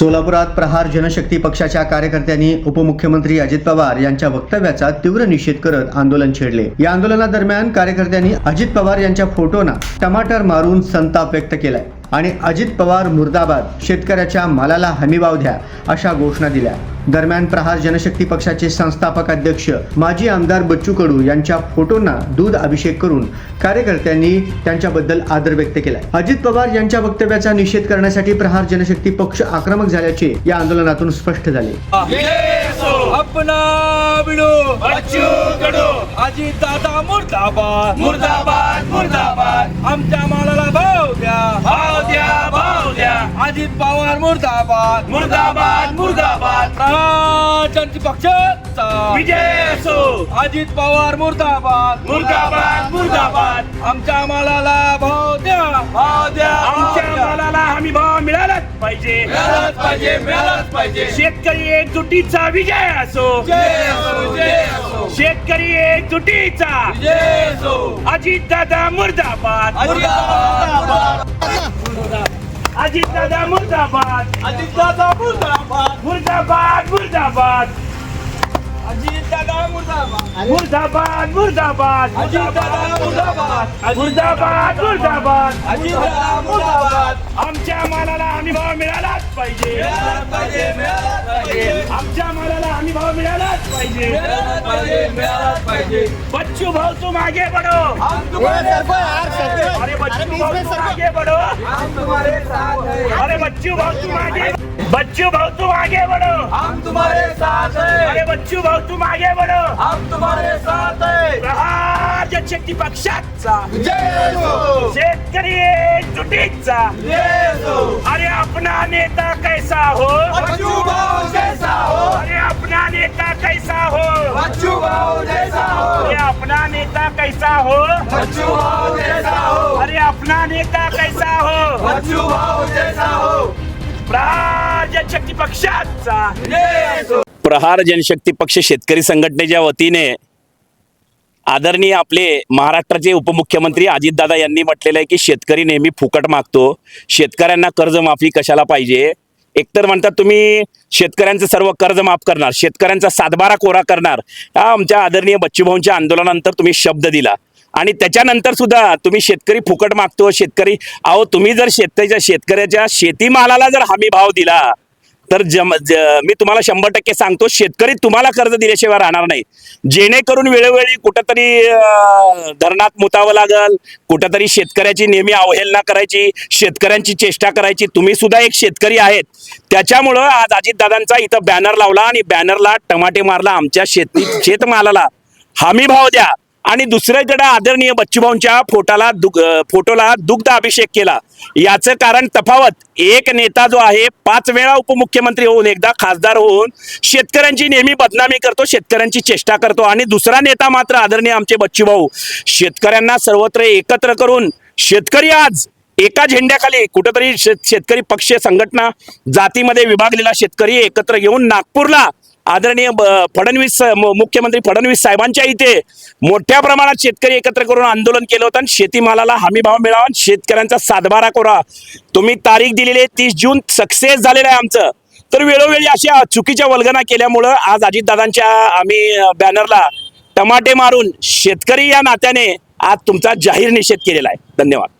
सोलापुरात प्रहार जनशक्ती पक्षाच्या कार्यकर्त्यांनी उपमुख्यमंत्री अजित पवार यांच्या वक्तव्याचा तीव्र निषेध करत आंदोलन छेडले. या आंदोलनादरम्यान कार्यकर्त्यांनी अजित पवार यांच्या फोटोना टमाटर मारून संताप व्यक्त केलाय. आणि अजित पवार मुर्दाबाद शेतकऱ्याच्या मालाला हमीभाव द्या अशा घोषणा दिल्या. दरम्यान प्रहार जनशक्ती पक्षाचे संस्थापक अध्यक्ष माजी आमदार बच्चू कडू यांच्या फोटोंना दूध अभिषेक करून कार्यकर्त्यांनी त्यांच्याबद्दल आदर व्यक्त केला अजित पवार यांच्या वक्तव्याचा निषेध करण्यासाठी प्रहार जनशक्ती पक्ष आक्रमक झाल्याचे या आंदोलनातून स्पष्ट झाले. अजित दादा मुर्दाबाद मुर्दाबाद मुर्दाबाद. आमच्या मालाला भाव द्या भाव द्या भाव द्या अजित पवार मुर्दाबाद. मुर्दाबाद मुर्दाबाद. प्रहारजनती पक्षाचा विजय असो. अजित पवार मुर्दाबाद. मुर्दाबाद मुर्दाबाद. आमच्या मालाला भाव द्या. भाव द्या. आमच्या मालाला हमी भाव मिळालाच पाहिजे. मिळालाच पाहिजे मिळालाच पाहिजे. शेतकरी एकजुटीचा विजय असो. जय असो जय असो. शेतकरी एकजुटीचा. जय असो. अजित दादा मुर्दाबाद मुर्दाबाद. अजित दादा मुर्दाबाद मुर्दाबाद मुर्दाबाद अजित दादा मुर्दाबाद मुर्दाबाद. मुर्दाबाद मुर्दाबाद मुर्दाबाद. मुर्दाबाद. मुर्दाबाद आमच्या मालाला हमी भाव मिळालाच पाहिजे. आमच्या मालाला हमी भाव मिळालाच पाहिजे. बच्चू भाऊ तुम्हारे साथ हैं अरे बच्चू भाऊ तुम्हारे साथ हैं. अरे बच्चू भाऊ तुम आगे बच्चू भाऊ तुम आगे बढ़ो हम तुम्हारे साथ अरे हैं बच्चू भाऊ तुम आगे बढ़ो हम तुम्हारे साथ हैं। प्रहार जनशक्ती पक्षाचा. जय शेतकरी एकजुटीचा. जय अरे अपना नेता कैसा हो? बच्चू भाऊ जैसा हो। अरे अपना नेता कैसा हो? बच्चू भाऊ जैसा अरे हो अपना नेता कैसा हो? बच्चू भाऊ जैसा हो। अरे अपना नेता कैसा हो? बच्चू भाऊ जैसा हो। प्रहार जनशक्ती पक्षाचा प्रहार जनशक्ती पक्ष शेतकरी संघटनेच्या वतीने आदरणीय आपले महाराष्ट्राचे उपमुख्यमंत्री अजितदादा यांनी म्हटलेलं आहे की शेतकरी नेहमी फुकट मागतो. शेतकऱ्यांना कर्जमाफी कशाला पाहिजे? एकतर म्हणतात तुम्ही शेतकऱ्यांचं सर्व कर्ज माफ करणार शेतकऱ्यांचा सातबारा कोरा करणार. हा आमच्या आदरणीय बच्चूभाऊंच्या आंदोलनानंतर तुम्ही शब्द दिला. आणि त्याच्यानंतर सुद्धा तुम्ही शेतकरी फुकट मागतो शेतकरी अहो तुम्ही जर शेतकऱ्याच्या शेतकऱ्याच्या शेतीमालाला जर हमी भाव दिला तर जम मी तुम्हाला शंभर टक्के सांगतो शेतकरी तुम्हाला कर्ज दिल्याशिवाय राहणार नाही. जेणेकरून वेळोवेळी कुठंतरी धरणात मुतावं लागल कुठंतरी शेतकऱ्याची नेहमी अवहेलना करायची शेतकऱ्यांची चेष्टा करायची. तुम्ही सुद्धा एक शेतकरी आहेत. त्याच्यामुळं आज अजितदादांचा इथं बॅनर लावला आणि बॅनरला टमाटे मारला आमच्या शेती शेतमालाला. हमी भाव द्या. आणि दुसरीकडे आदरणीय बच्चूभाऊंच्या फोटाला दुग फोटोला दुग्ध अभिषेक केला. याचं कारण तफावत एक नेता जो आहे पाच वेळा उपमुख्यमंत्री होऊन एकदा खासदार होऊन शेतकऱ्यांची नेहमी बदनामी करतो शेतकऱ्यांची चेष्टा करतो. आणि दुसरा नेता मात्र आदरणीय आमचे बच्चूभाऊ. शेतकऱ्यांना सर्वत्र एकत्र करून शेतकरी आज एका झेंड्याखाली कुठंतरी शेत शेतकरी पक्ष संघटना जातीमध्ये विभागलेला शेतकरी एकत्र घेऊन नागपूरला आदरणीय ब- फडणवीस मुख्यमंत्री फडणवीस साहेबांच्या इथे मोठ्या प्रमाणात शेतकरी एकत्र करून आंदोलन केलं होतं आणि शेतीमालाला हमी भाव मिळावा आणि शेतकऱ्यांचा सातबारा कोरा. तुम्ही तारीख दिलेली आहे तीस जून सक्सेस झालेलं आहे आमचं. तर वेळोवेळी अशा चुकीच्या वल्गना केल्यामुळं आज अजितदादांच्या आम्ही बॅनरला टमाटे मारून शेतकरी या नात्याने आज तुमचा जाहीर निषेध केलेला आहे. धन्यवाद.